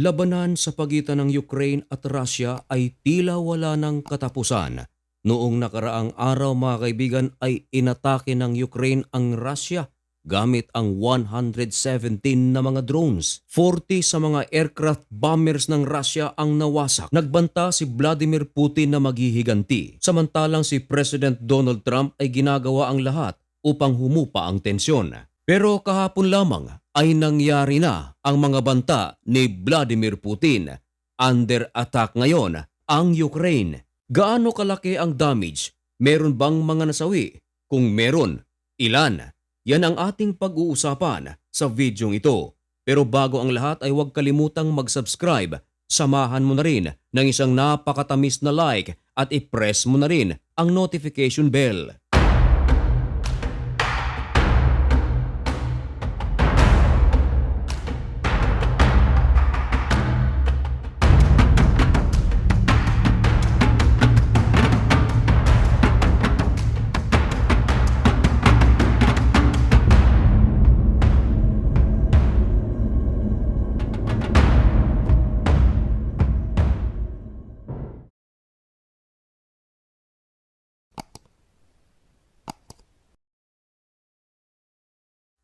Labanan sa pagitan ng Ukraine at Russia ay tila wala ng katapusan. Noong nakaraang araw mga kaibigan ay inatake ng Ukraine ang Russia gamit ang 117 na mga drones. 40 sa mga aircraft bombers ng Russia ang nawasak. Nagbanta si Vladimir Putin na maghihiganti. Samantalang si President Donald Trump ay ginagawa ang lahat upang humupa ang tensyon. Pero kahapon lamang ay nangyari na ang mga banta ni Vladimir Putin. Under attack ngayon ang Ukraine. Gaano kalaki ang damage? Meron bang mga nasawi? Kung meron, ilan? Yan ang ating pag-uusapan sa videong ito. Pero bago ang lahat ay huwag kalimutang mag-subscribe. Samahan mo na rin ng isang napakatamis na like at i-press mo na rin ang notification bell.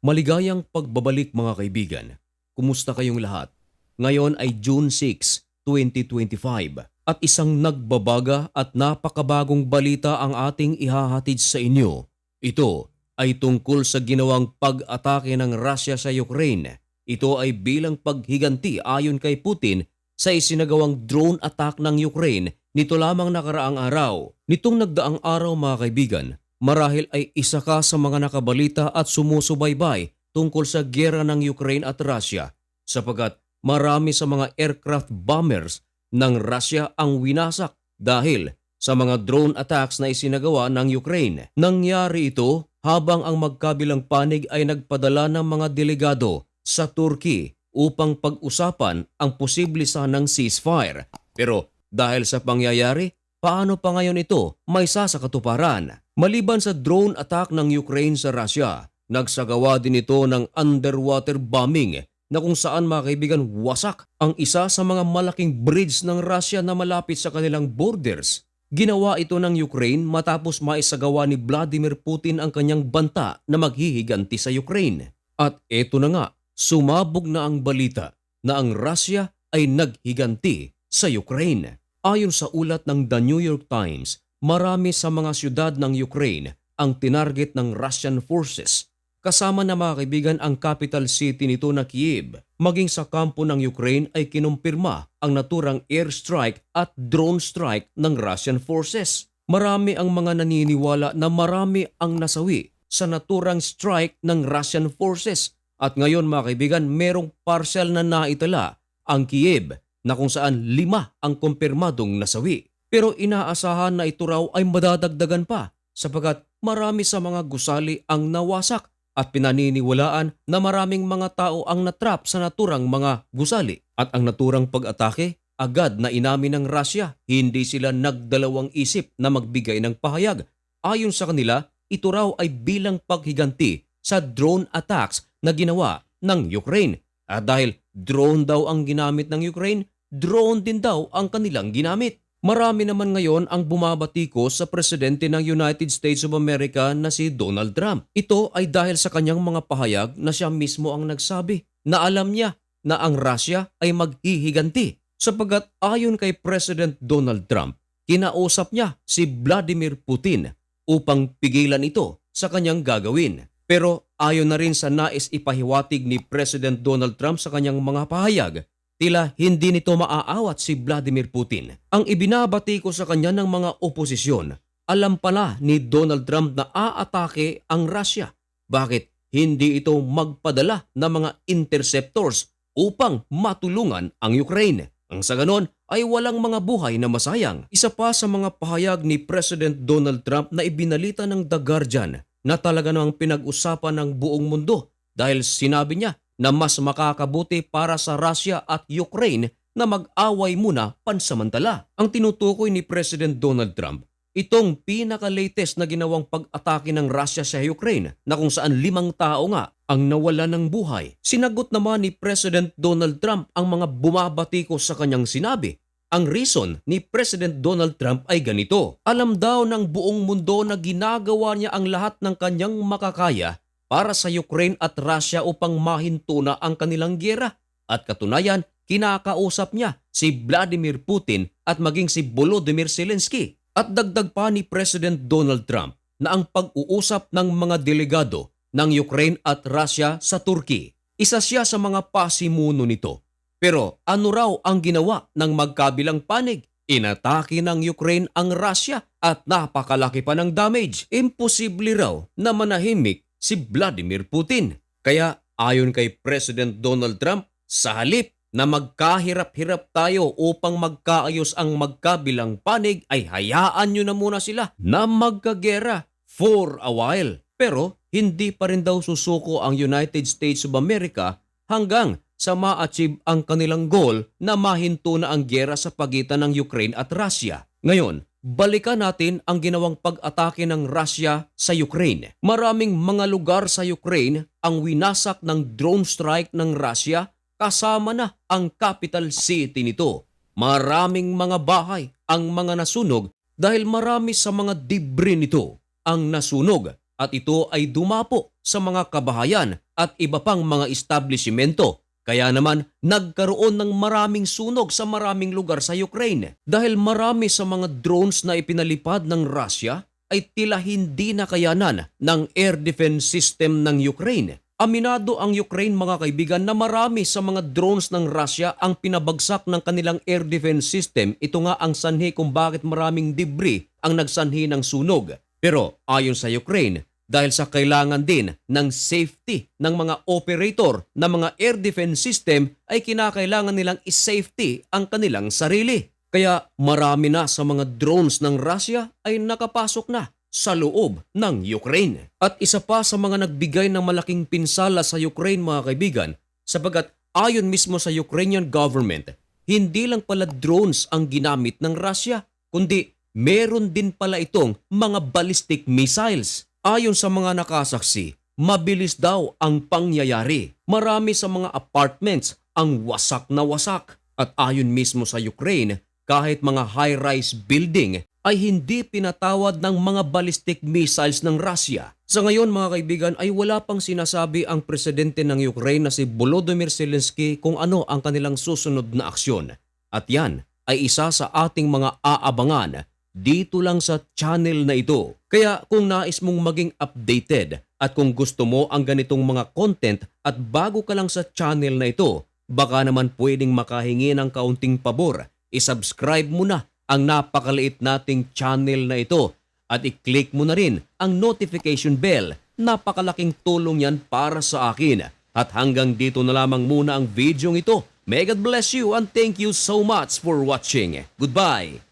Maligayang pagbabalik mga kaibigan. Kumusta kayong lahat? Ngayon ay June 6, 2025 at isang nagbabaga at napakabagong balita ang ating ihahatid sa inyo. Ito ay tungkol sa ginawang pag-atake ng Russia sa Ukraine. Ito ay bilang paghiganti ayon kay Putin sa isinagawang drone attack ng Ukraine nito lamang nakaraang araw. Nitong nagdaang araw mga kaibigan, marahil ay isa ka sa mga nakabalita at sumusubaybay tungkol sa gera ng Ukraine at Russia sapagat marami sa mga aircraft bombers ng Russia ang winasak dahil sa mga drone attacks na isinagawa ng Ukraine. Nangyari ito habang ang magkabilang panig ay nagpadala ng mga delegado sa Turkey upang pag-usapan ang posible sanang ceasefire. Pero dahil sa pangyayari, paano pa ngayon ito may sasakatuparan? Maliban sa drone attack ng Ukraine sa Russia, nagsagawa din ito ng underwater bombing na kung saan mga kaibigan wasak ang isa sa mga malaking bridge ng Russia na malapit sa kanilang borders. Ginawa ito ng Ukraine matapos maisagawa ni Vladimir Putin ang kanyang banta na maghihiganti sa Ukraine. At eto na nga, sumabog na ang balita na ang Russia ay naghiganti sa Ukraine. Ayon sa ulat ng The New York Times, marami sa mga syudad ng Ukraine ang tinarget ng Russian forces kasama na mga kaibigan ang capital city nito na Kiev. Maging sa kampo ng Ukraine ay kinumpirma ang naturang airstrike at drone strike ng Russian forces. Marami ang mga naniniwala na marami ang nasawi sa naturang strike ng Russian forces. At ngayon mga kaibigan, merong partial na naitala ang Kiev na kung saan lima ang kumpirmadong nasawi. Pero inaasahan na ito raw ay madadagdagan pa sapagat marami sa mga gusali ang nawasak at pinaniniwalaan na maraming mga tao ang natrap sa naturang mga gusali. At ang naturang pag-atake, agad na inamin ng Russia, hindi sila nagdalawang isip na magbigay ng pahayag. Ayon sa kanila, ito raw ay bilang paghiganti sa drone attacks na ginawa ng Ukraine. At dahil drone daw ang ginamit ng Ukraine, drone din daw ang kanilang ginamit. Marami naman ngayon ang bumabatikos sa presidente ng United States of America na si Donald Trump. Ito ay dahil sa kanyang mga pahayag na siya mismo ang nagsabi na alam niya na ang Russia ay maghihiganti. Sapagat ayon kay President Donald Trump, kinausap niya si Vladimir Putin upang pigilan ito sa kanyang gagawin. Pero ayon na rin sa nais ipahiwatig ni President Donald Trump sa kanyang mga pahayag, Tila hindi nito maaawat si Vladimir Putin. Ang ibinabati ko sa kanya ng mga oposisyon, alam pala ni Donald Trump na aatake ang Russia. Bakit hindi ito magpadala ng mga interceptors upang matulungan ang Ukraine? Ang sa ganon ay walang mga buhay na masayang. Isa pa sa mga pahayag ni President Donald Trump na ibinalita ng The Guardian na talaga namang pinag-usapan ng buong mundo dahil sinabi niya na mas makakabuti para sa Russia at Ukraine na mag-away muna pansamantala. Ang tinutukoy ni President Donald Trump, itong pinaka-latest na ginawang pag-atake ng Russia sa Ukraine na kung saan limang tao nga ang nawala ng buhay. Sinagot naman ni President Donald Trump ang mga bumabati ko sa kanyang sinabi. Ang reason ni President Donald Trump ay ganito. Alam daw ng buong mundo na ginagawa niya ang lahat ng kanyang makakaya para sa Ukraine at Russia upang mahinto na ang kanilang giyera. At katunayan, kinakausap niya si Vladimir Putin at maging si Volodymyr Zelensky. At dagdag pa ni President Donald Trump na ang pag-uusap ng mga delegado ng Ukraine at Russia sa Turkey. Isa siya sa mga pasimuno nito. Pero ano raw ang ginawa ng magkabilang panig? Inatake ng Ukraine ang Russia at napakalaki pa ng damage. Imposible raw na manahimik si Vladimir Putin. Kaya ayon kay President Donald Trump, sa halip na magkahirap-hirap tayo upang magkaayos ang magkabilang panig ay hayaan nyo na muna sila na magkagera for a while. Pero hindi pa rin daw susuko ang United States of America hanggang sa ma-achieve ang kanilang goal na mahinto na ang gera sa pagitan ng Ukraine at Russia. Ngayon, balikan natin ang ginawang pag-atake ng Russia sa Ukraine. Maraming mga lugar sa Ukraine ang winasak ng drone strike ng Russia kasama na ang capital city nito. Maraming mga bahay ang mga nasunog dahil marami sa mga debris nito ang nasunog at ito ay dumapo sa mga kabahayan at iba pang mga establishmento. Kaya naman nagkaroon ng maraming sunog sa maraming lugar sa Ukraine dahil marami sa mga drones na ipinalipad ng Russia ay tila hindi na kayanan ng air defense system ng Ukraine. Aminado ang Ukraine mga kaibigan na marami sa mga drones ng Russia ang pinabagsak ng kanilang air defense system. Ito nga ang sanhi kung bakit maraming debris ang nagsanhi ng sunog. Pero ayon sa Ukraine, dahil sa kailangan din ng safety ng mga operator ng mga air defense system ay kinakailangan nilang is-safety ang kanilang sarili. Kaya marami na sa mga drones ng Russia ay nakapasok na sa loob ng Ukraine. At isa pa sa mga nagbigay ng malaking pinsala sa Ukraine mga kaibigan sapagkat ayon mismo sa Ukrainian government, hindi lang pala drones ang ginamit ng Russia, kundi meron din pala itong mga ballistic missiles. Ayon sa mga nakasaksi, mabilis daw ang pangyayari. Marami sa mga apartments ang wasak na wasak. At ayon mismo sa Ukraine, kahit mga high-rise building ay hindi pinatawad ng mga ballistic missiles ng Russia. Sa ngayon mga kaibigan ay wala pang sinasabi ang presidente ng Ukraine na si Volodymyr Zelensky kung ano ang kanilang susunod na aksyon. At yan ay isa sa ating mga aabangan dito lang sa channel na ito. Kaya kung nais mong maging updated at kung gusto mo ang ganitong mga content at bago ka lang sa channel na ito, baka naman pwedeng makahingi ng kaunting pabor. I-subscribe mo na ang napakaliit nating channel na ito at i-click mo na rin ang notification bell. Napakalaking tulong yan para sa akin. At hanggang dito na lamang muna ang video ito. May God bless you and thank you so much for watching. Goodbye!